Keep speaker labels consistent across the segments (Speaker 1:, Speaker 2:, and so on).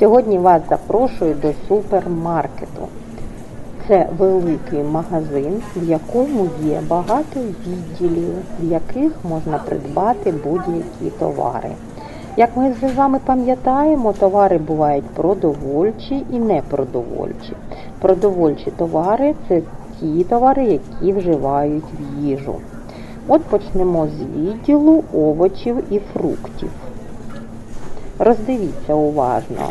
Speaker 1: Сьогодні вас запрошую до супермаркету. Це великий магазин, в якому є багато відділів, в яких можна придбати будь-які товари. Як ми з вами пам'ятаємо, товари бувають продовольчі і непродовольчі. Продовольчі товари це ті товари, які вживають в їжу. От почнемо з відділу овочів і фруктів. Роздивіться уважно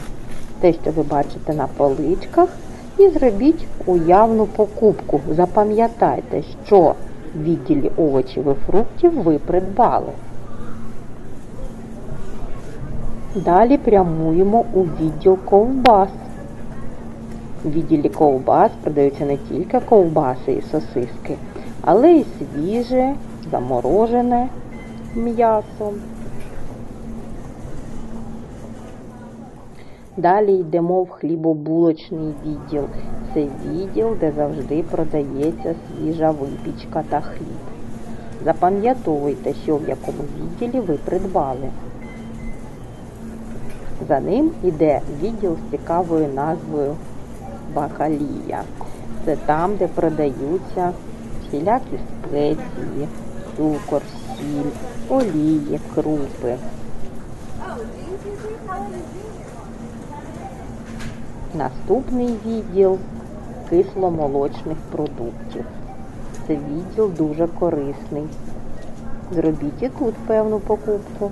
Speaker 1: те, що ви бачите на поличках, і зробіть уявну покупку. Запам'ятайте, що в відділі овочів і фруктів ви придбали. Далі прямуємо у відділ ковбас. У відділі ковбас продаються не тільки ковбаси і сосиски, але й свіже, заморожене м'ясо. Далі йдемо в хлібобулочний відділ. Це відділ, де завжди продається свіжа випічка та хліб. Запам'ятовуйте, що в якому відділі ви придбали. За ним йде відділ з цікавою назвою Бакалія. Це там, де продаються всілякі спеції, цукор, сіль, олії, крупи. Наступний відділ кисломолочних продуктів. Це відділ дуже корисний. Зробіть і тут певну покупку.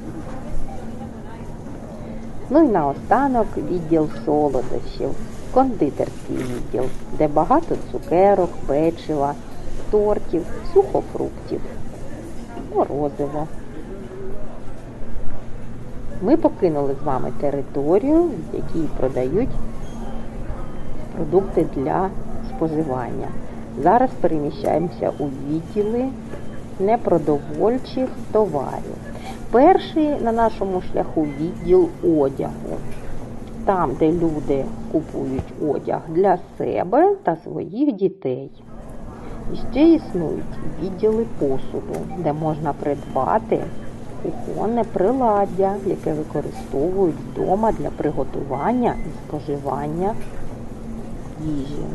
Speaker 1: Ну і наостанок відділ солодощів, кондитерський відділ, де багато цукерок, печива, тортів, сухофруктів, морозиво. Ми покинули з вами територію, в якій продають продукти для споживання. Зараз переміщаємося у відділи непродовольчих товарів. Перший на нашому шляху відділ одягу. Там, де люди купують одяг для себе та своїх дітей. І ще існують відділи посуду, де можна придбати кухонне приладдя, яке використовують вдома для приготування і споживання їжі.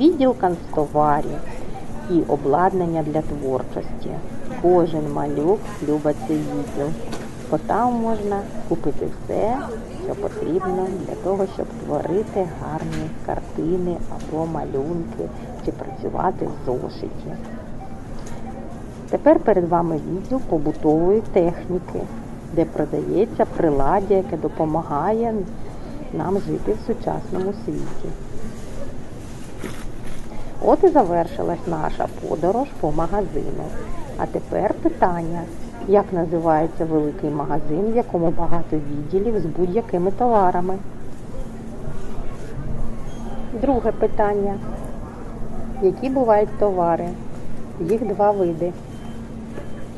Speaker 1: Відділ канцтоварів і обладнання для творчості. Кожен малюк любить цей відділ, бо там можна купити все, що потрібно для того, щоб творити гарні картини або малюнки чи працювати в зошиті. Тепер перед вами відділ побутової техніки, де продається приладдя, яке допомагає нам жити в сучасному світі. От і завершилась наша подорож по магазину. А тепер питання, як називається великий магазин, в якому багато відділів з будь-якими товарами? Друге питання. Які бувають товари? Їх два види.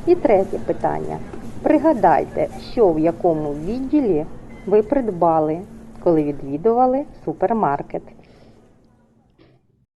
Speaker 1: І третє питання. Пригадайте, що в якому відділі ви придбали, коли відвідували супермаркет.